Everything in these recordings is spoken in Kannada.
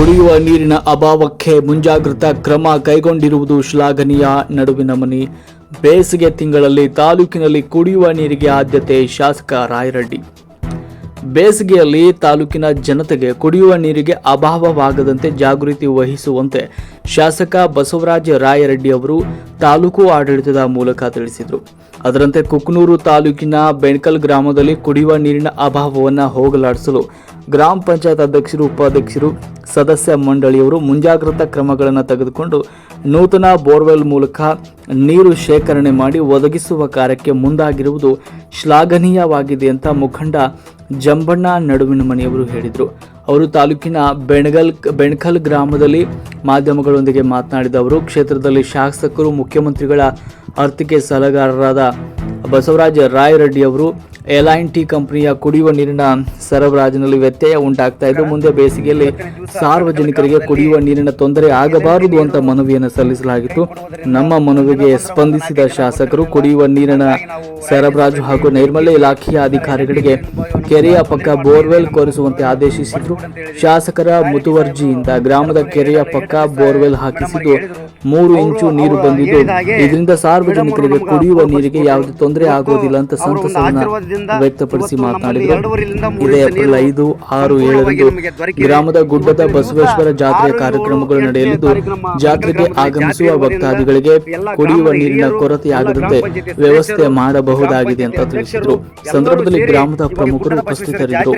ಕುಡಿಯುವ ನೀರಿನ ಅಭಾವಕ್ಕೆ ಮುಂಜಾಗ್ರತಾ ಕ್ರಮ ಕೈಗೊಂಡಿರುವುದು ಶ್ಲಾಘನೀಯ ನಡುವಿನ ಮನಿ. ಬೇಸಿಗೆ ತಿಂಗಳಲ್ಲಿ ತಾಲೂಕಿನಲ್ಲಿ ಕುಡಿಯುವ ನೀರಿಗೆ ಆದ್ಯತೆ ಶಾಸಕ ರಾಯರೆಡ್ಡಿ. ಬೇಸಿಗೆಯಲ್ಲಿ ತಾಲೂಕಿನ ಜನತೆಗೆ ಕುಡಿಯುವ ನೀರಿಗೆ ಅಭಾವವಾಗದಂತೆ ಜಾಗೃತಿ ವಹಿಸುವಂತೆ ಶಾಸಕ ಬಸವರಾಜ ರಾಯರೆಡ್ಡಿ ಅವರು ತಾಲೂಕು ಆಡಳಿತದ ಮೂಲಕ ತಿಳಿಸಿದರು. ಅದರಂತೆ ಕುಕ್ನೂರು ತಾಲೂಕಿನ ಬೆಣ್ಕಲ್ ಗ್ರಾಮದಲ್ಲಿ ಕುಡಿಯುವ ನೀರಿನ ಅಭಾವವನ್ನು ಹೋಗಲಾಡಿಸಲು ಗ್ರಾಮ ಪಂಚಾಯತ್ ಅಧ್ಯಕ್ಷರು, ಉಪಾಧ್ಯಕ್ಷರು, ಸದಸ್ಯ ಮಂಡಳಿಯವರು ಮುಂಜಾಗ್ರತಾ ಕ್ರಮಗಳನ್ನು ತೆಗೆದುಕೊಂಡು ನೂತನ ಬೋರ್ವೆಲ್ ಮೂಲಕ ನೀರು ಶೇಖರಣೆ ಮಾಡಿ ಒದಗಿಸುವ ಕಾರ್ಯಕ್ಕೆ ಮುಂದಾಗಿರುವುದು ಶ್ಲಾಘನೀಯವಾಗಿದೆ ಅಂತ ಮುಖಂಡ ಜಂಬಣ್ಣ ನಡುವಿನ ಮನೆಯವರು ಹೇಳಿದರು. ಅವರು ತಾಲೂಕಿನ ಬೆಣಗಲ್ ಬೆಣಕಲ್ ಗ್ರಾಮದಲ್ಲಿ ಮಾಧ್ಯಮಗಳೊಂದಿಗೆ ಮಾತನಾಡಿದ ಅವರು ಕ್ಷೇತ್ರದಲ್ಲಿ ಶಾಸಕರು ಮುಖ್ಯಮಂತ್ರಿಗಳ ಆರ್ಥಿಕ ಸಲಹೆಗಾರರಾದ ಬಸವರಾಜ ರಾಯರೆಡ್ಡಿ ಅವರು ಐನ್ ಟಿ ಕಂಪನಿಯ ಕುಡಿಯುವ ನೀರಿನ ಸರಬರಾಜಿನಲ್ಲಿ ವ್ಯತ್ಯಯ ಉಂಟಾಗ್ತಾ ಇದ್ದು, ಮುಂದೆ ಬೇಸಿಗೆಯಲ್ಲಿ ಸಾರ್ವಜನಿಕರಿಗೆ ಕುಡಿಯುವ ನೀರಿನ ತೊಂದರೆ ಆಗಬಾರದು ಅಂತ ಮನವಿಯನ್ನು ಸಲ್ಲಿಸಲಾಗಿತ್ತು. ನಮ್ಮ ಮನವಿಗೆ ಸ್ಪಂದಿಸಿದ ಶಾಸಕರು, ಕುಡಿಯುವ ನೀರಿನ ಸರಬರಾಜು ಹಾಗೂ ನೈರ್ಮಲ್ಯ ಇಲಾಖೆಯ ಅಧಿಕಾರಿಗಳಿಗೆ ಕೆರೆಯ ಪಕ್ಕ ಬೋರ್ವೆಲ್ ಕೊರೆಸುವಂತೆ ಆದೇಶಿಸಿದ್ರು. ಶಾಸಕರ ಮುತುವರ್ಜಿಯಿಂದ ಗ್ರಾಮದ ಕೆರೆಯ ಪಕ್ಕ ಬೋರ್ವೆಲ್ ಹಾಕಿಸಿದ್ದು, ಮೂರು ಇಂಚು ನೀರು ಬಂದಿದ್ದು. ಇದರಿಂದ ಸಾರ್ವಜನಿಕರಿಗೆ ಕುಡಿಯುವ ನೀರಿಗೆ ಯಾವುದೇ ತೊಂದರೆ ಆಗುವುದಿಲ್ಲ ಅಂತ ಸಂತಸವನ್ನ ವ್ಯಕ್ತಪಡಿಸಿ ಮಾತನಾಡಿದರು ಇದೇ ಏಪ್ರಿಲ್ ಐದು ಆರು ಏಳರಂದು ಗ್ರಾಮದ ಗುಡ್ಡದ ಬಸವೇಶ್ವರ ಜಾತ್ರೆ ಕಾರ್ಯಕ್ರಮಗಳು ನಡೆಯಲಿದ್ದು ಜಾತ್ರೆಗೆ ಆಗಮಿಸುವ ಭಕ್ತಾದಿಗಳಿಗೆ ಕುಡಿಯುವ ನೀರಿನ ಕೊರತೆಯಾಗದಂತೆ ವ್ಯವಸ್ಥೆ ಮಾಡಬಹುದಾಗಿದೆ ಅಂತ ತಿಳಿಸಿದರು. ಸಂದರ್ಭದಲ್ಲಿ ಗ್ರಾಮದ ಪ್ರಮುಖರು ಉಪಸ್ಥಿತರಿದ್ದರು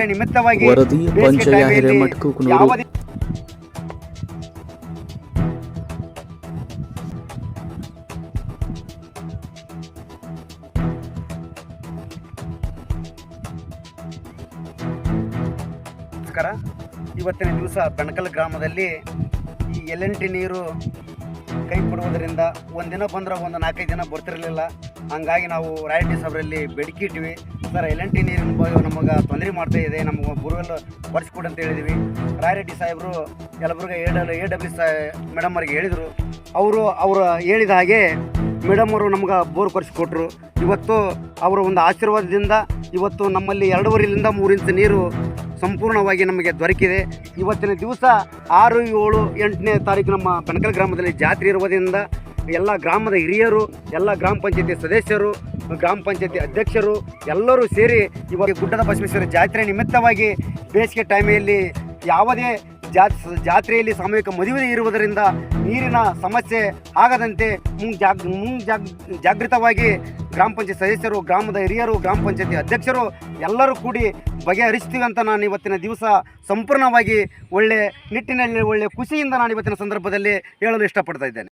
ವರದಿ ಪಂಚಯ ಹಿರೇಮಠ ಕುಕನೂರು ನಮಸ್ಕಾರ. ಇವತ್ತಿನ ದಿವಸ ಬೆಣಕಲ್ ಗ್ರಾಮದಲ್ಲಿ ಈ ಎಲ್ ಎನ್ ಟಿ ನೀರು ಕೈ ಕೊಡುವುದರಿಂದ ಒಂದಿನ ಬಂದ್ರೆ ಒಂದು ನಾಲ್ಕೈದು ದಿನ ಬರ್ತಿರಲಿಲ್ಲ. ಹಂಗಾಗಿ ನಾವು ರಾಯಲ್ಟಿ ಸಭೆಯಲ್ಲಿ ಬೇಡಿಕೆ ಇಟ್ಟಿವಿ. ಸರ್ ಎಲ್ ಎನ್ ಟಿ ನೀರಿನ ನಮಗೆ ತೊಂದರೆ ಮಾಡ್ತಾ ಇದೆ. ನಮಗೆ ಬೋರ್ವೆಲ್ ಬರ್ಸ್ಕೊಡು ಅಂತ ಹೇಳಿದ್ವಿ. ರಾಯರೆಡ್ಡಿ ಸಾಹೇಬರು Yelburga A W A W saw, madam ಅವ್ರಿಗೆ ಹೇಳಿದರು. ಅವರು ಅವರು ಹೇಳಿದ ಹಾಗೆ ಮೇಡಮ್ ಅವರು ನಮ್ಗೆ ಬೋರ್ ಕೊಡಿಸ್ಕೊಟ್ರು ಇವತ್ತು ಅವರ ಒಂದು ಆಶೀರ್ವಾದದಿಂದ ಇವತ್ತು ನಮ್ಮಲ್ಲಿ ಎರಡೂವರೆಯಿಂದ ಮೂರು ಇಂಚು ನೀರು ಸಂಪೂರ್ಣವಾಗಿ ನಮಗೆ ದೊರಕಿದೆ. ಇವತ್ತಿನ ದಿವಸ ಆರು, ಏಳು, ಎಂಟನೇ ತಾರೀಕು ನಮ್ಮ ಬೆನಕಲ್ ಗ್ರಾಮದಲ್ಲಿ ಜಾತ್ರೆ ಇರುವುದರಿಂದ ಎಲ್ಲ ಗ್ರಾಮದ ಹಿರಿಯರು, ಎಲ್ಲ ಗ್ರಾಮ ಪಂಚಾಯತಿ ಸದಸ್ಯರು, ಗ್ರಾಮ ಪಂಚಾಯತಿ ಅಧ್ಯಕ್ಷರು ಎಲ್ಲರೂ ಸೇರಿ ಇವಾಗ ಗುಡ್ಡದ ಬಸವೇಶ್ವರ ಜಾತ್ರೆ ನಿಮಿತ್ತವಾಗಿ ಬೇಸಿಗೆ ಟೈಮಲ್ಲಿ ಯಾವುದೇ ಜಾತ್, ಜಾತ್ರೆಯಲ್ಲಿ ಸಾಮೂಹಿಕ ಮದುವೆ ಇರುವುದರಿಂದ ನೀರಿನ ಸಮಸ್ಯೆ ಆಗದಂತೆ ಮುಂಜಾಗ್ ಮುಂಜಾಗ್ ಜಾಗೃತವಾಗಿ ಗ್ರಾಮ ಪಂಚಾಯತ್ ಸದಸ್ಯರು, ಗ್ರಾಮದ ಹಿರಿಯರು, ಗ್ರಾಮ ಪಂಚಾಯತಿ ಅಧ್ಯಕ್ಷರು ಎಲ್ಲರೂ ಕೂಡಿ ಬಗೆಹರಿಸ್ತೀವಿ ಅಂತ ನಾನು ಇವತ್ತಿನ ದಿವಸ ಸಂಪೂರ್ಣವಾಗಿ ಒಳ್ಳೆ ನಿಟ್ಟಿನಲ್ಲಿ ಒಳ್ಳೆ ಖುಷಿಯಿಂದ ನಾನು ಇವತ್ತಿನ ಸಂದರ್ಭದಲ್ಲಿ ಹೇಳಲು ಇಷ್ಟಪಡ್ತಾ ಇದ್ದೇನೆ.